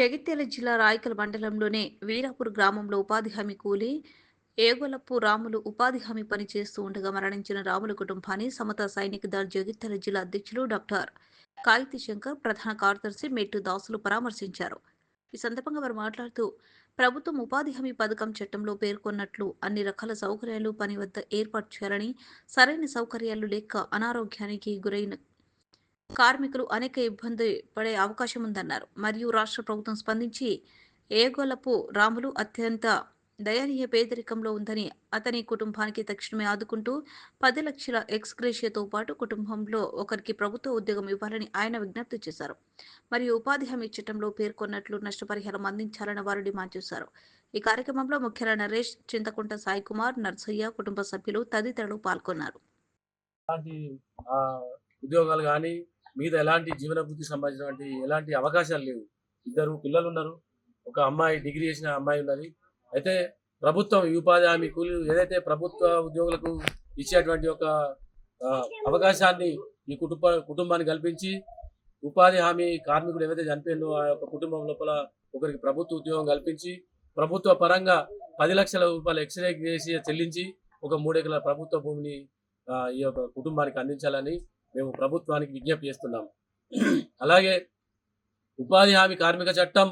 జగిత్యాల జిల్లా రాయకల్ మండలంలోనే వీరాపూర్ గ్రామంలో ఉపాధి హామీ కూలీ ఏగొలప్పు రాములు ఉపాధి హామీ పని చేస్తూ ఉండగా మరణించిన రాముల కుటుంబాన్ని సమత సైనిక దళ జగిత్యాల జిల్లా అధ్యక్షులు డాక్టర్ కాగితి శంకర్ ప్రధాన కార్యదర్శి మెట్టు దాసులు పరామర్శించారు. ఈ సందర్భంగా వారు మాట్లాడుతూ ప్రభుత్వం ఉపాధి హామీ పథకం చట్టంలో పేర్కొన్నట్లు అన్ని రకాల సౌకర్యాలు పని వద్ద ఏర్పాటు చేయాలని సరైన సౌకర్యాలు లేక అనారోగ్యానికి గురైన కార్మికులు అనేక ఇబ్బంది పడే అవకాశం ఉందన్నారు. మరియు రాష్ట్ర ప్రభుత్వం స్పందించి ఏగోలపు రాములు అత్యంత దయనీయ పేదరికంలో ఉందని అతని కుటుంబానికి తక్షణమే ఆదుకుంటూ పది లక్షల ఎక్స్గ్రేషియాతో పాటు కుటుంబంలో ఒకరికి ప్రభుత్వ ఉద్యోగం ఇవ్వాలని ఆయన విజ్ఞప్తి చేశారు. మరియు ఉపాధి హామీ చట్టంలో పేర్కొన్నట్లు నష్టపరిహారం అందించాలని వారు డిమాండ్ చేశారు. ఈ కార్యక్రమంలో ముఖ్యుల నరేష్ చింతకుంట సాయి కుమార్ నర్సయ్య కుటుంబ సభ్యులు తదితరులు పాల్గొన్నారు. ఉద్యోగాలు కానీ మీద ఎలాంటి జీవనభృతికి సంబంధించినటువంటి ఎలాంటి అవకాశాలు లేవు. ఇద్దరు పిల్లలు ఉన్నారు ఒక అమ్మాయి డిగ్రీ చేసిన అమ్మాయి ఉన్నది. అయితే ప్రభుత్వం ఈ ఉపాధి హామీ కూలీలు ఏదైతే ప్రభుత్వ ఉద్యోగులకు ఇచ్చేటువంటి ఒక అవకాశాన్ని ఈ కుటుంబ కుటుంబాన్ని కల్పించి ఉపాధి హామీ కార్మికుడు ఏదైతే చనిపోయిందో ఆ యొక్క కుటుంబం లోపల ఒకరికి ప్రభుత్వ ఉద్యోగం కల్పించి ప్రభుత్వ పరంగా పది లక్షల రూపాయలు ఎక్స్రే చేసి చెల్లించి ఒక మూడెకరాల ప్రభుత్వ భూమిని ఈ యొక్క కుటుంబానికి అందించాలని మేము ప్రభుత్వానికి విజ్ఞప్తి చేస్తున్నాం అలాగే ఉపాధి హామీ కార్మిక చట్టం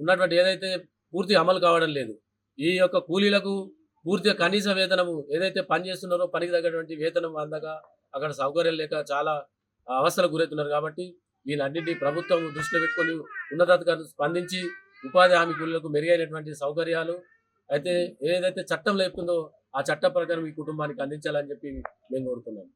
ఉన్నటువంటి ఏదైతే పూర్తి అమలు కావడం లేదు ఈ యొక్క కూలీలకు పూర్తిగా కనీస వేతనము ఏదైతే పని చేస్తున్నారో పనికి తగ్గటువంటి వేతనం అందక అక్కడ సౌకర్యం లేక చాలా అవస్థలకు గురవుతున్నారు కాబట్టి వీళ్ళన్నింటినీ ప్రభుత్వం దృష్టిలో పెట్టుకొని ఉన్నతాధికారులు స్పందించి ఉపాధి హామీ కూలీలకు మెరుగైనటువంటి సౌకర్యాలు అయితే ఏదైతే చట్టం లేపుతుందో ఆ చట్ట ప్రకారం ఈ కుటుంబానికి అందించాలని చెప్పి మేము కోరుతున్నాం